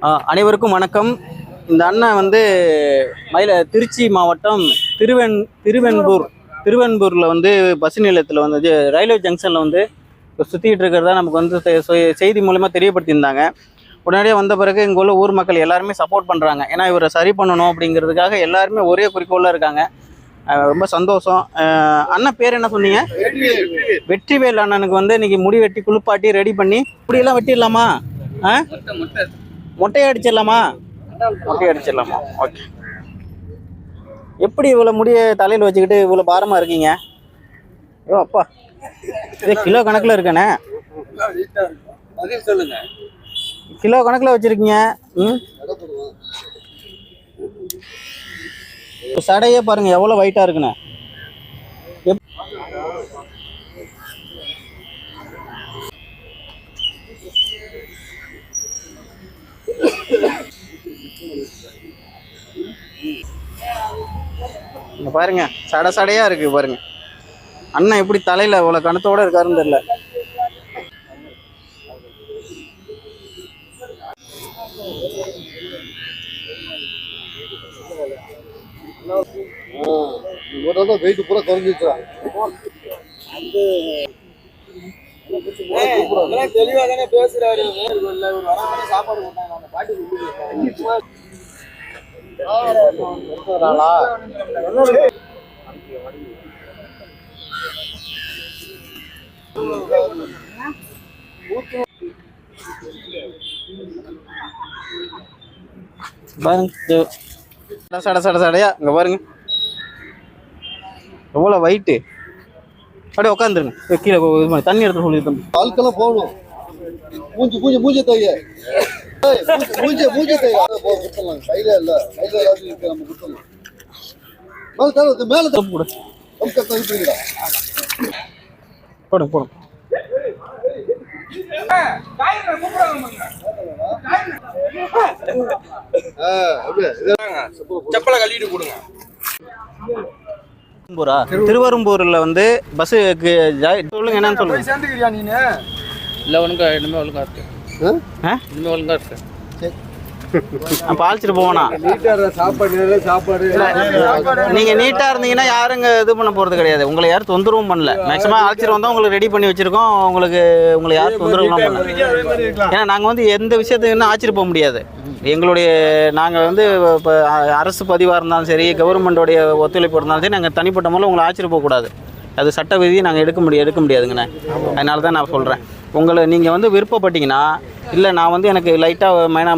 அனைவருக்கும் வணக்கம். இந்த அண்ணன் வந்து மயில திருச்சி மாவட்டம் திருவெண் திருவெண்பூர் திருவெண்பூரில் வந்து பஸ் நிலையத்தில் வந்து ரயில்வே ஜங்ஷனில் வந்து சுற்றிக்கிட்டு இருக்கிறதா நமக்கு வந்து செ- செய்தி மூலமாக தெரியப்படுத்தியிருந்தாங்க. உடனடியாக வந்த பிறகு இங்கே உள்ள ஊர் மக்கள் எல்லாருமே சப்போர்ட் பண்ணுறாங்க ஏன்னா இவரை சரி பண்ணணும் அப்படிங்கிறதுக்காக எல்லாருமே ஒரே குறிக்கோளாக இருக்காங்க. ரொம்ப சந்தோஷம். அண்ணன் பேர் என்ன சொன்னீங்க? வெற்றிவேல் அண்ணனுக்கு வந்து இன்னைக்கு முடி வெட்டி குளிப்பாட்டி ரெடி பண்ணி முடியெல்லாம் வெட்டிடலாமா? ஆ? மொட்டை அடிச்சிடலாமா மொட்டை அடிச்சிடலாமா ஓகே எப்படி இவ்வளோ முடிய தலையில் வச்சுக்கிட்டு இவ்வளோ பாரமாக இருக்கீங்க? ஐயோ அப்பா. இது கிலோ கணக்கில் இருக்கானே. பதில் சொல்லுங்க. கிலோ கணக்கில் வச்சுருக்கீங்க? ம்? இப்ப சடையே பாருங்க எவ்வளோ வெயிட்டாக இருக்குண்ணே எப் இங்க பாருங்க சடை சடையா இருக்கு பாருங்க. அண்ணன் எப்படி தலையில இவ்வளவு கணத்தோட இருக்காருன்னு தெரியல. ஒரு வெயிட் பூரா குறைஞ்சிச்சா தெளிவா தானே பேசுறாரு. சாப்பாடு போட்டாங்க. பாருங்க. சட சட சடையா? இங்க பாருங்க. எவ்வளோ வைட்டு அப்படியே உட்காந்துருங்க கீழே இது தண்ணி எடுத்து சொல்லி தம்பி. ஆட்கெல்லாம் போகணும் மூஞ்சி மூஞ்சி மூஞ்சி தைய ஏய், மூஞ்சி- மூஞ்சி மூஞ்சி தைய அதை போ கொடுத்துடலாம் கையில இல்ல. கையில ஏதாச்சும் இருக்கு நம்ம கொடுத்துடலாம் மேல தர மேல போடும் போடும் செப்பலை கழிட்டு கொடுங்க திருவரும்பூரா? திருவரும்பூரில் வந்து பஸ்ஸுக்கு சொல்லுங்க என்னன்னு சொல்லுங்க. சேர்ந்துக்கிறியா நீனு? இல்லை ஒழுங்கா இனிமே ஒழுங்கா இருக்கு. அழைச்சிட்டு போவோனா சாப்பாடு சாப்பாடு. நீங்க நீட்டா இருந்தீங்கன்னா யாரும் இங்க இது பண்ண போறது கிடையாது. உங்களை யாரும் தொந்தரவும் பண்ணல. மேக்ஸிமம் அழைச்சிட்டு வந்தா உங்களுக்கு ரெடி பண்ணி வச்சிருக்கோம். உங்களுக்கு உங்களை யாரும் தொந்தரவுலாம் பண்ணல. ஏன்னா நாங்க வந்து எந்த விஷயத்துக்கு இன்னும் ஆச்சரிய போக முடியாது. எங்களுடைய நாங்க வந்து இப்போ அரசு பதிவாக இருந்தாலும் சரி கவர்மெண்டோடைய ஒத்துழைப்பு இருந்தாலும் சரி நாங்கள் தனிப்பட்ட முறையில் உங்களை ஆச்சரிய போகக்கூடாது. அது சட்ட விதியை நாங்கள் எடுக்க முடியாது எடுக்க முடியாதுங்கண்ணே. அதனால தான் நான் சொல்கிறேன் உங்களை நீங்கள் வந்து விருப்பப்பட்டீங்கன்னா இல்லை நான் வந்து எனக்கு லைட்டாக மைனா